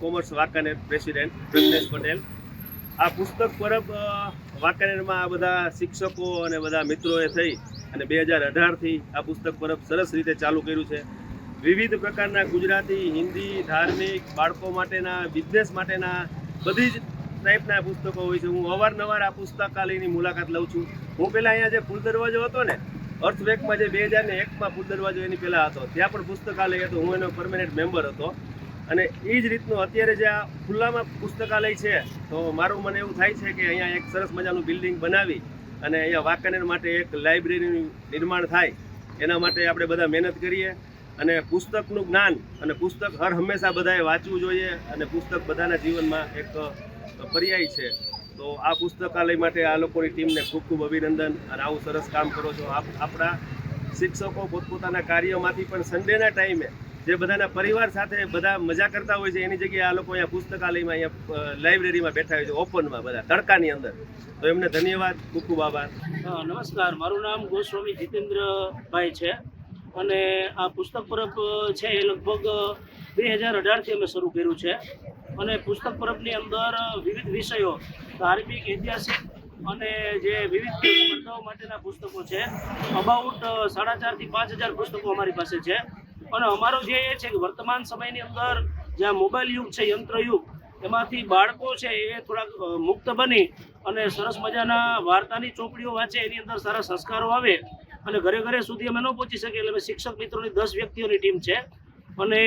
Commerce Wankaner president Pragnesh Patel. આ પુસ્તક પરબ વાંકાનેરમાં આ બધા શિક્ષકો અને બધા મિત્રોએ થઈ અને બે હજાર અઢારથી આ પુસ્તક પરબ સરસ રીતે ચાલુ કર્યું છે. વિવિધ પ્રકારના ગુજરાતી, હિન્દી, ધાર્મિક બાળકો માટેના બિઝનેસ માટેના બધી જ ટાઈપના પુસ્તકો હોય છે. હું અવારનવાર આ પુસ્તકાલયની મુલાકાત લઉં છું. હું પહેલાં અહીંયા જે ફૂલ દરવાજો હતો ને, અર્થવેકમાં જે બે હજાર ને એકમાં ફૂલ દરવાજો એની પહેલાં હતો. ત્યાં પણ પુસ્તકાલય હતું. હું એનો પરમેનન્ટ મેમ્બર હતો. અને એ જ રીતનું અત્યારે જે આ ખુલ્લામાં પુસ્તકાલય છે, તો મારું મને એવું થાય છે કે અહીંયા એક સરસ મજાનું બિલ્ડિંગ બનાવી અને અહીંયા વાંકાનેર માટે એક લાઇબ્રેરીનું નિર્માણ થાય, એના માટે આપણે બધા મહેનત કરીએ અને પુસ્તકનું જ્ઞાન અને પુસ્તક હર હંમેશા બધાએ વાંચવું જોઈએ અને પુસ્તક બધાના જીવનમાં એક પર્યાય છે. તો આ પુસ્તકાલય માટે આ લોકોની ટીમને ખૂબ ખૂબ અભિનંદન અને આવું સરસ કામ કરો છો આપ, આપણા શિક્ષકો પોતપોતાના કાર્યમાંથી પણ સન્ડેના ટાઈમે જે બધાના પરિવાર સાથે બધા મજા કરતા હોય છે, એની જગ્યાએ આ લોકો અહીંયા પુસ્તકાલયમાં અહીંયા લાઇબ્રેરીમાં બેઠા હોય છે ઓપનમાં બધા, તડકાની અંદર. તો એમને ધન્યવાદ, ખૂબ ખૂબ આભાર. નમસ્કાર. મારું નામ ગોસ્વામી જીતેન્દ્રભાઈ છે અને આ પુસ્તક પરબ છે એ લગભગ બે હજાર અઢારથી અમે શરૂ કર્યું છે અને પુસ્તક પરબની અંદર વિવિધ વિષયો, ધાર્મિક, ઐતિહાસિક અને જે વિવિધ માટેના પુસ્તકો છે, અબાઉટ સાડા ચારથી પાંચ હજાર પુસ્તકો અમારી પાસે છે. અને અમારો ધ્યેય એ છે કે વર્તમાન સમયની અંદર જ્યાં મોબાઈલ યુગ છે, યંત્ર યુગ, એમાંથી બાળકો છે એ થોડાક મુક્ત બની અને સરસ મજાના વાર્તાની ચોપડીઓ વાંચે, એની અંદર સારા સંસ્કારો આવે અને ઘરે ઘરે સુધી અમે ન પહોંચી શકીએ એટલે અમે શિક્ષક મિત્રોની દસ વ્યક્તિઓની ટીમ છે. અને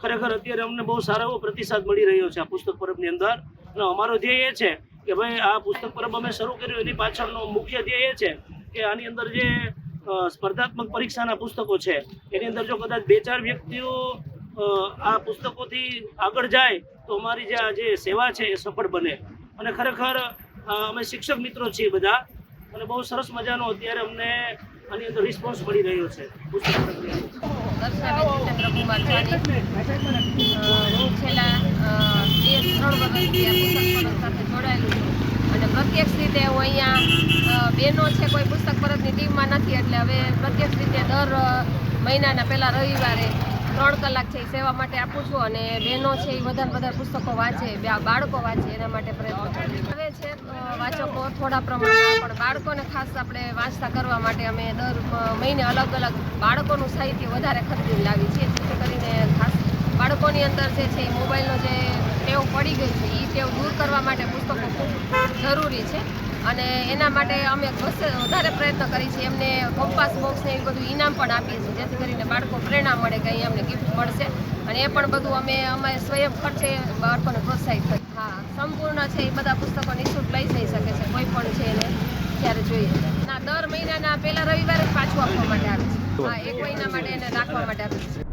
ખરેખર અત્યારે અમને બહુ સારો એવો પ્રતિસાદ મળી રહ્યો છે આ પુસ્તક પરબની અંદર. અને અમારો ધ્યેય એ છે કે ભાઈ આ પુસ્તક પરબ અમે શરૂ કર્યું, એની પાછળનો મુખ્ય ધ્યેય એ છે કે આની અંદર જે સ્પર્ધાત્મક પરીક્ષાના પુસ્તકો છે. એની અંદર જો કદાચ બે ચાર વ્યક્તિઓ આ પુસ્તકોથી આગળ જાય, તો અમારી જે જે સેવા છે એ સફળ બને. અને ખરેખર અમે શિક્ષક મિત્રો છીએ બધા, અને બહુ સરસ મજાનો અત્યારે અમને આની અંદર રિસ્પોન્સ મળી રહ્યો છે. પુસ્તક હું છેલ્લા પુસ્તક સાથે જોડાયેલું અને પ્રત્યક્ષ રીતે હું અહીંયા બહેનો છે, કોઈ પુસ્તક પરબની ટીમમાં નથી, એટલે હવે પ્રત્યક્ષ રીતે દર મહિનાના પહેલા રવિવારે ત્રણ કલાક છે એ સેવા માટે આપું છું અને બહેનો છે એ વધારે વધારે પુસ્તકો વાંચે બાળકો વાંચે, એના માટે પ્રયત્ન હવે છે વાંચકો થોડા પ્રમાણમાં, પણ બાળકોને ખાસ આપણે વાંચતા કરવા માટે અમે દર મહિને અલગ અલગ બાળકોનું સાહિત્ય વધારે ખરીદીને લાવી છીએ, જેથી કરીને ખાસ બાળકોની અંદર જે છે એ મોબાઈલનો જે ટેવ પડી ગઈ છે, એ ટેવ દૂર કરવા માટે પુસ્તકો ખૂબ જરૂરી છે. અને એના માટે અમે વધારે પ્રયત્ન કરી છીએ. એમને કંપાસ બોક્સ ને એવું બધું ઇનામ પણ આપીએ છીએ, જેથી કરીને બાળકો પ્રેરણા મળે કે અહીં અમને ગિફ્ટ મળશે. અને એ પણ બધું અમે અમે સ્વયં ખર્ચે બાળકોને પ્રોત્સાહિત કરી હા, સંપૂર્ણ છે, એ બધા પુસ્તકો નિઃશુલ્ક લઈ જઈ શકે છે, કોઈ પણ છે એને ત્યારે જોઈએ. ના, દર મહિનાના પહેલા રવિવારે પાછું આપવા માટે આવે છે. હા, એક મહિના માટે એને રાખવા માટે આવે છે